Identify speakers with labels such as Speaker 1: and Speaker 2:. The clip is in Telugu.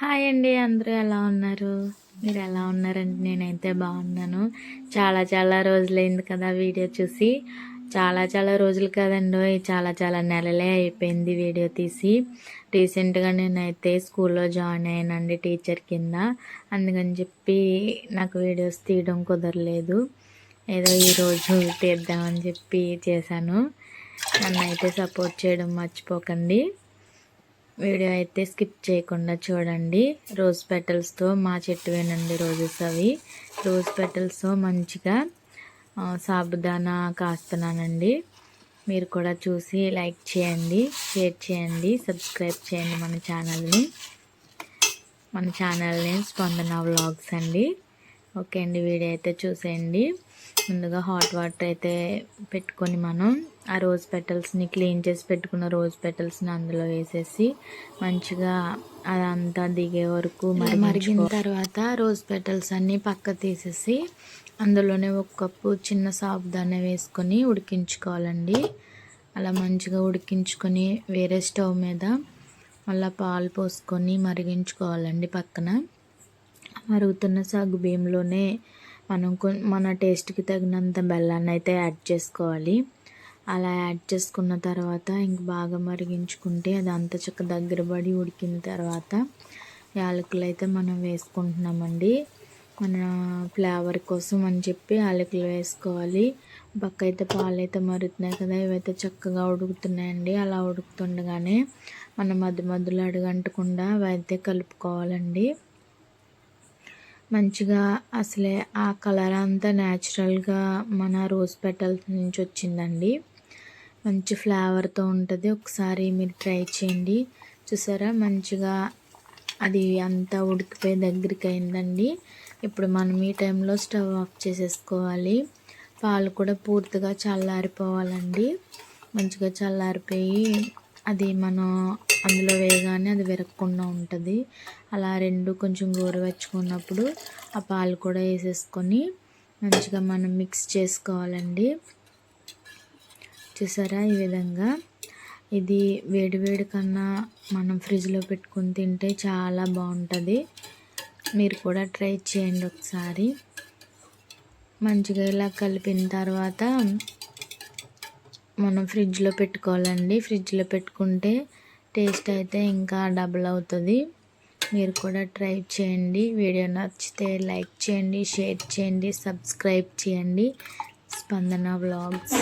Speaker 1: హాయ్ అండి అందరూ ఎలా ఉన్నారు? మీరు ఎలా ఉన్నారంటే నేనైతే బాగున్నాను. చాలా చాలా రోజులైంది కదా వీడియో చూసి. చాలా చాలా రోజులు కదండి చాలా చాలా నెలలే అయిపోయింది వీడియో తీసి. రీసెంట్గా నేనైతే స్కూల్లో జాయిన్ అయ్యానండి టీచర్ కింద. అందుకని చెప్పి నాకు వీడియోస్ తీయడం కుదరలేదు. ఏదో ఈరోజు తీద్దామని చెప్పి చేశాను. నన్ను అయితే సపోర్ట్ చేయడం మర్చిపోకండి. వీడియో అయితే స్కిప్ చేయకుండా చూడండి. రోజ్ పెటల్స్తో మా చెట్టు వేనండి రోజెస్ అవి. రోజ్ పెటల్స్తో మంచిగా సాబుదానా కాస్తున్నానండి. మీరు కూడా చూసి లైక్ చేయండి షేర్ చేయండి సబ్స్క్రైబ్ చేయండి మన ఛానల్ని. మన ఛానల్ని స్పందన వ్లాగ్స్ అండి. ఓకే అండి వీడియో అయితే చూసేయండి. ముందుగా హాట్ వాటర్ అయితే పెట్టుకొని మనం ఆ రోజ్ పెటల్స్ని క్లీన్ చేసి పెట్టుకున్న రోజ్ పెటల్స్ని అందులో వేసేసి మంచిగా అదంతా దిగే వరకు మరిగిన తర్వాత రోజ్ పెటల్స్ అన్నీ పక్క తీసేసి అందులోనే ఒక కప్పు చిన్న సాబుదాన్ని వేసుకొని ఉడికించుకోవాలండి. అలా మంచిగా ఉడికించుకొని వేరే స్టవ్ మీద మళ్ళీ పాలు పోసుకొని మరిగించుకోవాలండి పక్కన. మరుగుతున్న సాగు బియ్యంలోనే మనం మన టేస్ట్కి తగినంత బెల్లాన్ని అయితే యాడ్ చేసుకోవాలి. అలా యాడ్ చేసుకున్న తర్వాత ఇంక బాగా మరిగించుకుంటే అది అంత చక్క దగ్గర పడి ఉడికిన తర్వాత యాలకులు అయితే మనం వేసుకుంటున్నామండి. మన ఫ్లేవర్ కోసం అని చెప్పి యాలకులు వేసుకోవాలి. పక్క అయితే పాలు అయితే మరుగుతున్నాయి కదా ఇవైతే చక్కగా ఉడుకుతున్నాయండి. అలా ఉడుకుతుండగానే మనం మధ్య మధ్యలో అడుగంటకుండా అవి అయితే కలుపుకోవాలండి. మంచిగా అసలే ఆ కలర్ అంతా న్యాచురల్గా మన రోజ్ పెటల్స్ నుంచి వచ్చిందండి. మంచి ఫ్లేవర్తో ఉంటుంది. ఒకసారి మీరు ట్రై చేయండి. చూసారా? మంచిగా అది అంతా ఉడికిపోయి దగ్గరికి అయిందండి. ఇప్పుడు మనం ఈ టైంలో స్టవ్ ఆఫ్ చేసేసుకోవాలి. పాలు కూడా పూర్తిగా చల్లారిపోవాలండి. మంచిగా చల్లారిపోయి అది మనం అందులో వేయగానే అది విరగకుండా ఉంటుంది. అలా రెండు కొంచెం గోరువెచ్చుకున్నప్పుడు ఆ పాలు కూడా వేసేసుకొని మంచిగా మనం మిక్స్ చేసుకోవాలండి. చూసారా ఈ విధంగా? ఇది వేడి వేడి కన్నా మనం ఫ్రిడ్జ్లో పెట్టుకుని తింటే చాలా బాగుంటుంది. మీరు కూడా ట్రై చేయండి ఒకసారి. మంచిగా ఇలా కలిపిన తర్వాత మనం ఫ్రిడ్జ్లో పెట్టుకోవాలండి. ఫ్రిడ్జ్లో పెట్టుకుంటే టేస్ట్ అయితే ఇంకా డబుల్ అవుతుంది. మీరు కూడా ట్రై చేయండి. వీడియో నచ్చితే లైక్ చేయండి షేర్ చేయండి సబ్స్క్రైబ్ చేయండి. స్పందన వ్లాగ్స్.